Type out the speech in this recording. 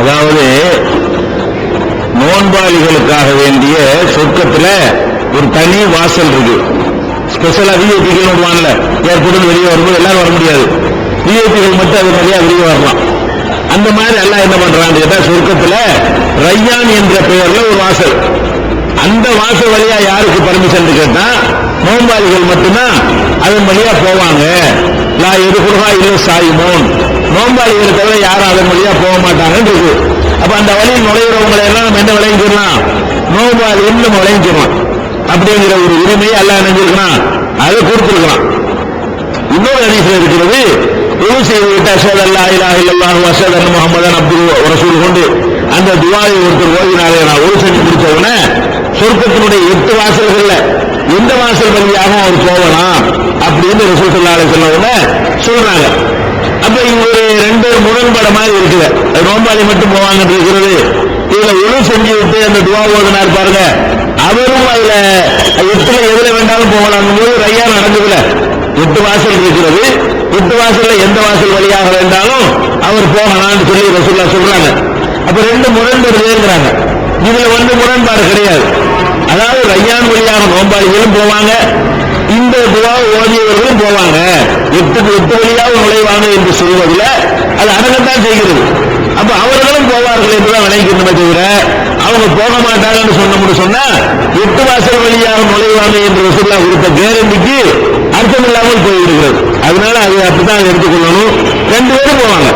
அதாவது நோன்பாளிகளுக்காக வேண்டிய சொர்க்கத்துல ஒரு தனி வாசல் இருக்கு. ஸ்பெஷலா விஐபிகள் விடுவான்ல ஏற்படும் வெளியே வரும்போது எல்லாரும் வர முடியாது. விஐபிகள் மட்டும் அது மாதிரியா வெளியே வரலாம். அந்த மாதிரி எல்லாம் என்ன பண்றான்னு கேட்டா சொர்க்கத்துல ரையான் என்ற பெயர்ல ஒரு வாசல். அந்த வாசல் வழியா யாருக்கு பர்மிஷன் கேட்டா நோன்பாளிகள் மட்டும்தான். அதன் வழியா போவாங்க. லா எதுக்குறா இல்லை சாயுமோன். நோன்பாளிகளை தவிர யாரும் அதன் வழியா போக மாட்டாங்கன்னு அப்ப அந்த வழியில் நுழைகிறவங்களை எல்லாம் நம்ம என்ன விளைஞ்சிடலாம் நோன்பாளின்னு நம்ம விளைஞ்சிடலாம் அப்படிங்கிற ஒரு உரிமையை எல்லாம் நினைஞ்சிருக்கிறான் அதை கொடுத்திருக்கிறான். இன்னொரு அடிசல் இருக்கிறது உதவு செய்து விட்ட அல்லா இலா இல்லல்லாஹு அஷத் அன் முஹம்மதன் அப்துல் ரசூல் கொண்டு அந்த துவாயை ஒருத்தர் ஓதினாலே நான் ஒரு செஞ்சு முடிச்ச சொர்க்கத்தினுடைய எட்டு வாசல்கள்ல எந்த வாசல் வழியாக அவர் போகலாம் அப்படின்னு ரசூல் சொல்லாலே சொன்னவன சொல்றாங்க அப்ப இவரு ரெண்டு முரண்பட மாதிரி கெட்டு போவாங்க இருக்கிறது இதுல உழு செஞ்சு விட்டு அந்த துவா ஓதினார் பாருங்க. அவரும் அதுல எட்டுல எதுல வேண்டாலும் போகலாம். போது ரையா நடந்ததுல. எட்டு வாசல் இருக்கிறது. எட்டு வாசல்ல எந்த வாசல் வழியாக வேண்டாலும் அவர் போகலாம்னு சொல்லி ரசூல்லா சொல்றாங்க. அப்ப ரெண்டு முரண்படுறேங்கிறாங்க இதுல வந்து முரண்பாடு கிடையாது. அதாவது ரையான் வழியாக நோம்பாளிகளும் போவாங்க. இந்த துவா ஓதியவர்களும் போவாங்க. எட்டுக்கு எட்டு வழியாக நுழைவாங்க என்று சொல்வதில் அது அடங்கத்தான் செய்கிறது. அப்ப அவர்களும் போவார்கள் என்றுதான் நினைக்கணுமே தவிர அவங்க போக மாட்டாங்கன்னு சொன்னோம்னு சொன்னா எட்டு வாசல் வழியாக நுழைவாங்க என்று ரசூல்லா கொடுத்த கேரண்டிக்கு அர்த்தம் இல்லாமல் போய்விடுகிறது. அதனால அது அப்படித்தான் எடுத்துக்கொள்ளணும் ரெண்டு பேரும் போவாங்க.